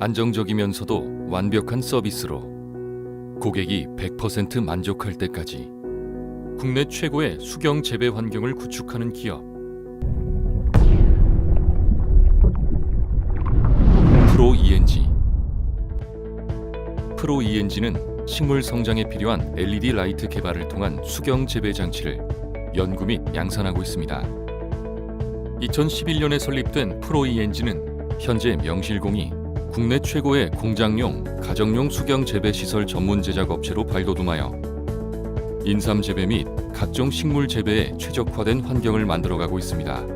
안정적이면서도 완벽한 서비스로 고객이 100% 만족할 때까지 국내 최고의 수경 재배 환경을 구축하는 기업 프로 ENG 프로 ENG는 식물 성장에 필요한 LED 라이트 개발을 통한 수경 재배 장치를 연구 및 양산하고 있습니다. 2011년에 설립된 프로 ENG는 현재 명실공히 국내 최고의 공장용, 가정용 수경 재배 시설 전문 제작 업체로 발돋움하여 인삼 재배 및 각종 식물 재배에 최적화된 환경을 만들어가고 있습니다.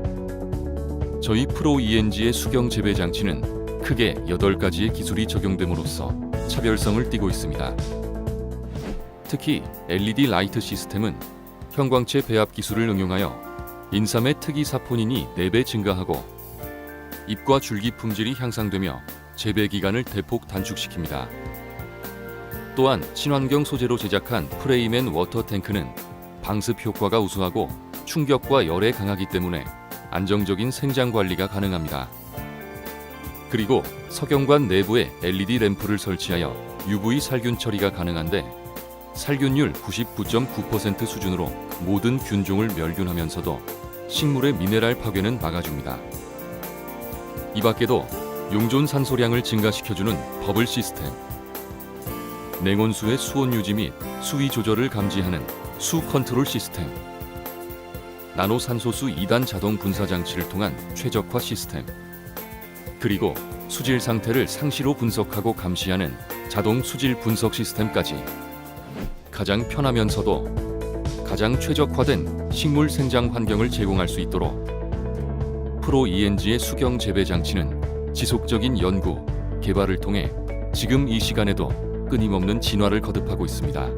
저희 프로 ENG의 수경 재배 장치는 크게 8가지의 기술이 적용됨으로써 차별성을 띠고 있습니다. 특히 LED 라이트 시스템은 형광체 배합 기술을 응용하여 인삼의 특이 사포닌이 4배 증가하고 잎과 줄기 품질이 향상되며 재배 기간을 대폭 단축시킵니다. 또한 친환경 소재로 제작한 프레임앤 워터 탱크는 방습 효과가 우수하고 충격과 열에 강하기 때문에 안정적인 생장 관리가 가능합니다. 그리고 석영관 내부에 LED 램프를 설치하여 UV 살균 처리가 가능한데 살균율 99.9% 수준으로 모든 균종을 멸균하면서도 식물의 미네랄 파괴는 막아줍니다. 이 밖에도 용존 산소량을 증가시켜주는 버블 시스템, 냉온수의 수온 유지 및 수위 조절을 감지하는 수 컨트롤 시스템, 나노 산소수 2단 자동 분사 장치를 통한 최적화 시스템, 그리고 수질 상태를 상시로 분석하고 감시하는 자동 수질 분석 시스템까지. 가장 편하면서도 가장 최적화된 식물 생장 환경을 제공할 수 있도록 프로 ENG의 수경 재배 장치는 지속적인 연구, 개발을 통해 지금 이 시간에도 끊임없는 진화를 거듭하고 있습니다.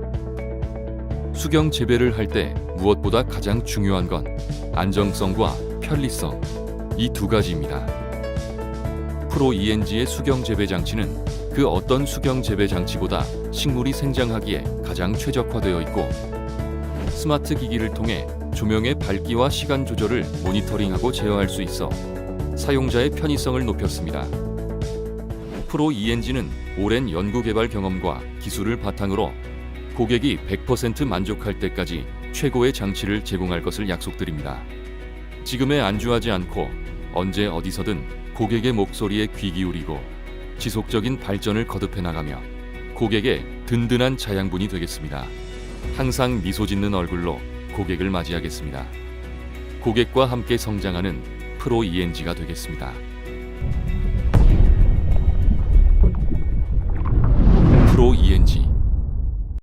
수경 재배를 할 때 무엇보다 가장 중요한 건 안정성과 편리성 이 두 가지입니다. 프로 ENG의 수경 재배 장치는 그 어떤 수경 재배 장치보다 식물이 생장하기에 가장 최적화되어 있고 스마트 기기를 통해 조명의 밝기와 시간 조절을 모니터링하고 제어할 수 있어 사용자의 편의성을 높였습니다. 프로 ENG는 오랜 연구 개발 경험과 기술을 바탕으로 고객이 100% 만족할 때까지 최고의 장치를 제공할 것을 약속드립니다. 지금에 안주하지 않고 언제 어디서든 고객의 목소리에 귀 기울이고 지속적인 발전을 거듭해 나가며 고객의 든든한 자양분이 되겠습니다. 항상 미소 짓는 얼굴로 고객을 맞이하겠습니다. 고객과 함께 성장하는 프로 ENG가 되겠습니다.